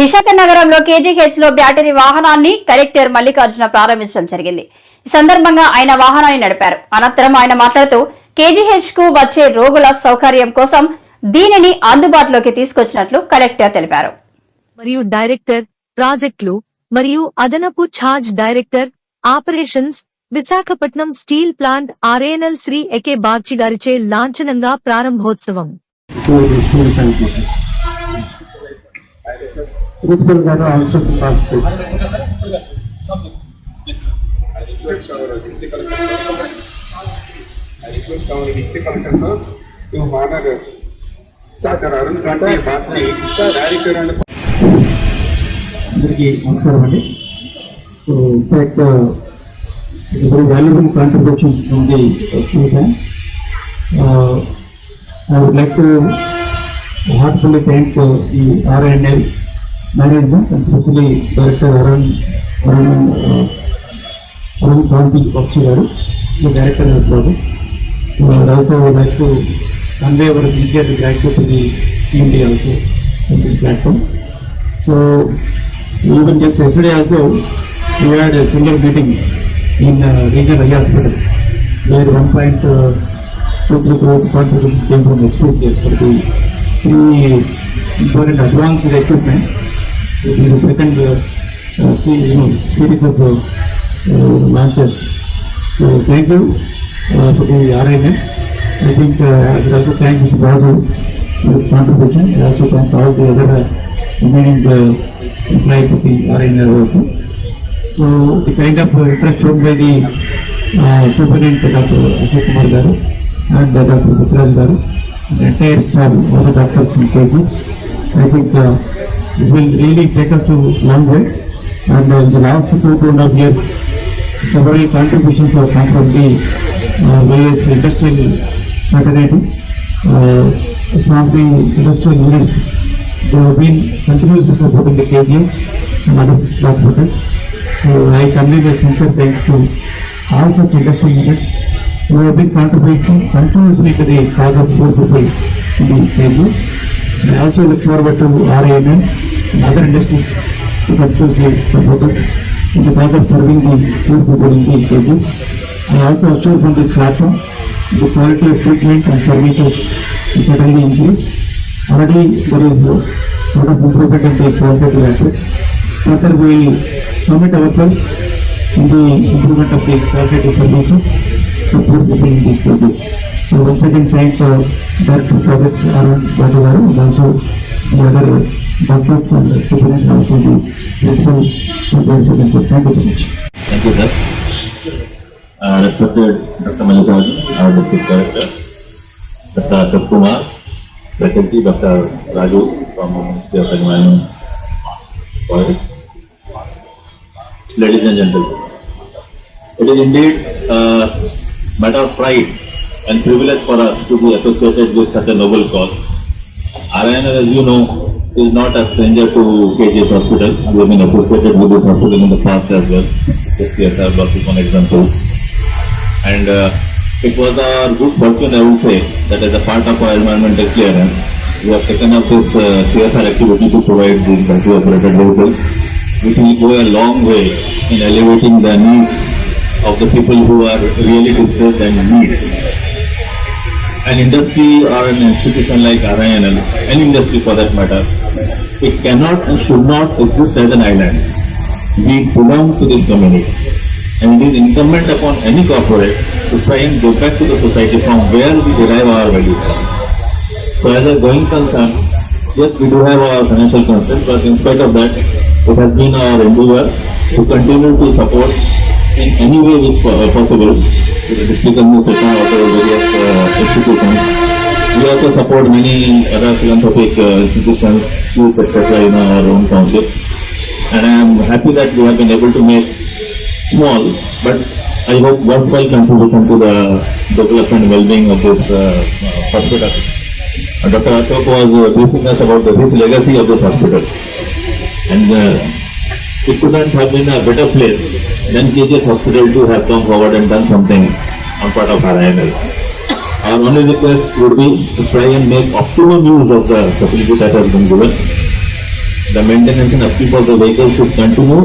విశాఖ నగరంలో కేజీహెచ్లో బ్యాటరీ వాహనాన్ని కలెక్టర్ మల్లికార్జున ప్రారంభించడం జరిగింది. ఈ సందర్భంగా ఆయన వాహనాన్ని నడిపారు. అనంతరం ఆయన మాట్లాడుతూ కేజీహెచ్కు వచ్చే రోగుల సౌకర్యం కోసం దీనిని అందుబాటులోకి తీసుకొచ్చినట్లు కలెక్టర్ తెలిపారు. మరియు డైరెక్టర్ ప్రాజెక్టులు మరియు అదనపు charge director operations Visakhapatnam steel plant RINL Shri A K Bagchi గారిచే లాంఛనంగా ప్రారంభోత్సవం. Utpal Garu also participate. అందరికీ నమస్కారం అండి in fact very valuable contribution from the student I would like to heartfully thank the RINL management and specially director Arun Arun Arun Kanti Pakshi గారు the director of project So I also would like to convey our sincere gratitude to the TMD also on this platform. So even just yesterday also, we had a single meeting in uh, regional eye hospital where one point uh, two three crores contribution came from HPCS for the three important advanced equipment. ఇది second series of matches thank you RINL I think అక్కడ thank you Babu contribution also thank all the other engineering employees of the RINL వరకు so the kind of interest shown by the superintendent doctor Ashok Kumar గారు and doctor Satyaraj గారు entire staff మొదటి doctors in KG I think the uh, uh, the the uh, this will really take us to long way. And uh, in the last two, two and a half years, several contributions have come from the uh, various industrial fraternities. Uh, some of the industrial units, they have been continuously supporting the KGS and other hospitals. So I convey my sincere thanks to all such industrial units who have been contributing continuously to the cause of poor people in the. I also look forward to RAN and other industries to continuously support us in the cause of serving the poor people in the KGS. I also assure from this platform the quality of treatment and services is certainly increased. Already there is a lot of improvement in the qualitative aspects. Further, we will commit ourselves in the improvement of the qualitative services to poor people in these cases. So once again, thanks uh, of Projects Arun Bajavaru and also the other doctors and students and also the principal the institution. Thank you so much. Thank you, sir. Uh, respected Dr. Mallikarjun, our district director, Dr. Ashok Kumar, faculty, Dr. Raju from Ministry of Environment, Forest. Ladies and gentlemen, it is indeed a matter of pride and privilege for us to be associated with such a noble cause. RINL, as you know, is not a stranger to KGS Hospital. We have been associated with this hospital in the past as well. This CSR block is one example. And uh, it was our good fortune, I would say, that as a part of our environmental clearance, we have taken up this uh, CSR activity to provide these battery operated vehicles, which will go a long way in elevating the needs of the people who are really distressed and need an industry or an institution like RINL, any industry for that matter, it cannot and should not exist as an island. We belong to this community. And it is incumbent upon any corporate to try and give back to the society from where we derive our value from. So as a going concern, yes, we do have our financial constraints, but in spite of that, it has been our endeavor to continue to support in any way which po- possible to the district administration or institutions. We also support many other philanthropic uh, institutions, schools, etc. in our own township. And I am happy that we have been able to make small, but I hope worthwhile contribution to the development and well-being of this uh, uh, hospital. Uh, Dr. Ashok was uh, briefing us about the rich legacy of this hospital. And uh, it couldn't have been a better place than KGS Hospital to have come forward and done something on part of our RINL. Our only request would be to try and make optimum use of the facility that has been given. the maintenance and upkeep of the vehicle should continue